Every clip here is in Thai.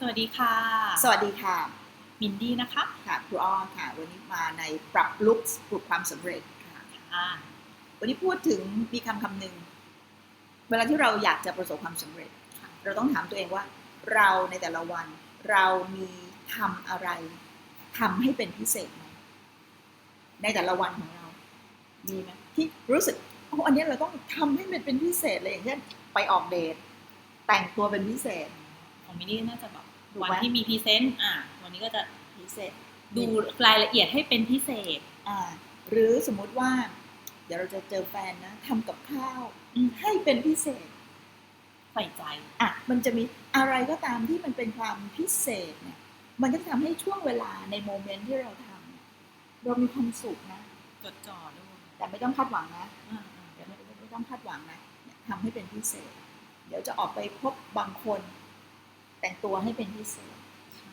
สวัสดีค่ะ สวัสดีค่ะ มินดี้นะคะค่ะครูอ้อค่ะ วันนี้มาในปรับลุกปลุกความสำเร็จค่ะอ่าวันนี้พูดถึงมีคำคำหนึ่งเวลาที่เราอยากจะประสบความสำเร็จ เราต้องถามตัวเองว่า เราในแต่ละวัน เรามีทำอะไรทำให้เป็นพิเศษไหมในแต่ละวันของเรา มีไหมที่รู้สึกโอ้อันนี้เราต้องทำให้มันเป็นพิเศษเลยอย่างเช่นไปออกเดทแต่งตัวเป็นพิเศษ ของมินดี้น่าจะแบบถูกไหมวันที่มีพรีเซนต์อ่าวันนี้ก็จะพิเศษดูรายละเอียดให้เป็นพิเศษอ่าหรือสมมุติว่า เดี๋ยวเราจะเจอแฟนนะทำกับข้าวอืมให้เป็นพิเศษใส่ใจอะมันจะมีอะไรก็ตามที่มันเป็นความพิเศษเนี่ย มันก็จะทำให้ช่วงเวลาในโมเมนต์ที่เราทำเนี่ยเรามีความสุขนะจดจ่อด้วยแต่ไม่ต้องคาดหวังนะอ่าเดี๋ยวไม่ไม่ต้องคาดหวังนะเนี่ยทำให้เป็นพิเศษ เดี๋ยวจะออกไปพบบางคน แต่งตัวให้เป็นพิเศษๆใช่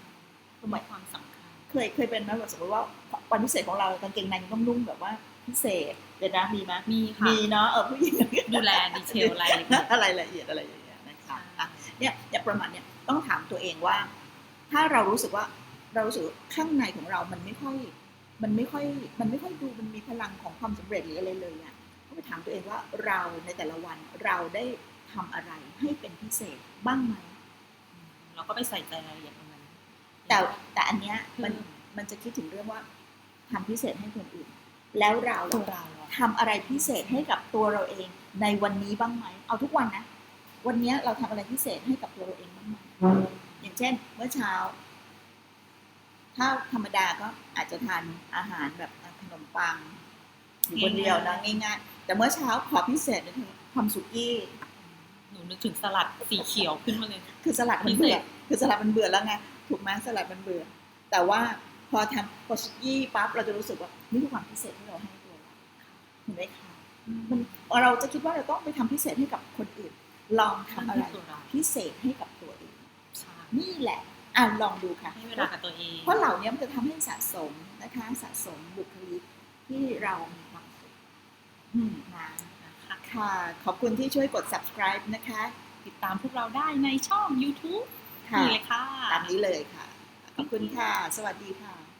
ทำไมความสำคัญเคยเคยเป็นไหมแบบสมมติว่าวันพิเศษของเรากางเกงในต้องนุ่งแบบว่าพิเศษเดี๋ยวนะมีไหมมีค่ะมีเนาะเออผู้หญิงดูแลดีเทลรายละเอียดอะไรละเอียดอะไรอย่างเงี้ยนะคะอะเนี่ยเนี่ยประมาณเนี่ยต้องถามตัวเองว่า ถ้าเรารู้สึกว่าเรารู้สึกว่าข้างในของเรามันไม่ค่อยมันไม่ค่อยมันไม่ค่อยดูมันมีพลังของความสำเร็จหรืออะไรเลยอะก็ไปถามตัวเองว่าเราในแต่ละวันเราได้ทำอะไรให้เป็นพิเศษบ้างไหม เราก็ไปใส่ใจรายละเอียดตรงนั้นแต่แต่อันเนี้ยมันอืมมันจะคิดถึงเรื่องว่าทำพิเศษให้คนอื่น แล้วเราตัวล่ะเราอะทำอะไรพิเศษให้กับตัวเราเองในวันนี้บ้างไหมเอาทุกวันนะ วันนี้เราทำอะไรพิเศษให้กับตัวเราเองบ้างไหมอย่างเช่น เมื่อเช้า ถ้าธรรมดาก็อาจจะทานอาหารแบบขนมปังอยู่คนเดียวนะง่ายๆแต่เมื่อเช้าขอพิเศษเลยคือทำสุกี้ห นูนึกถึงสลัดสีเขียวขึ้นมาเลย คือสลัดมันเบื่อ คือสลัดมันเบื่อแล้วไง ถูกไหมสลัดมันเบื่อ แต่ว่าพอทำพอสุกี้ปั๊บเราจะรู้สึกว่านี่คือความพิเศษที่เราให้ตัวเราเห็นไหมคะมันเราจะคิดว่าเราต้องไปทำพิเศษให้กับคนอื่น ลองทำอะไรตัวเราพิเศษให้กับตัวเองใช่นี่แหละอะลองดูค่ะให้เวลากับตัวเองเพราะเหล่านี้มันจะทำให้สะสมนะคะ สะสมบุคลิกที่เรามีความสุขอืมนะนะ คะค่ะ ขอบคุณที่ช่วยกด subscribe นะคะ ติดตามพวกเราได้ในช่อง YouTube ค่ะนี่เลยค่ะ ตามนี้เลยค่ะ ขอบคุณค่ะ สวัสดีค่ะ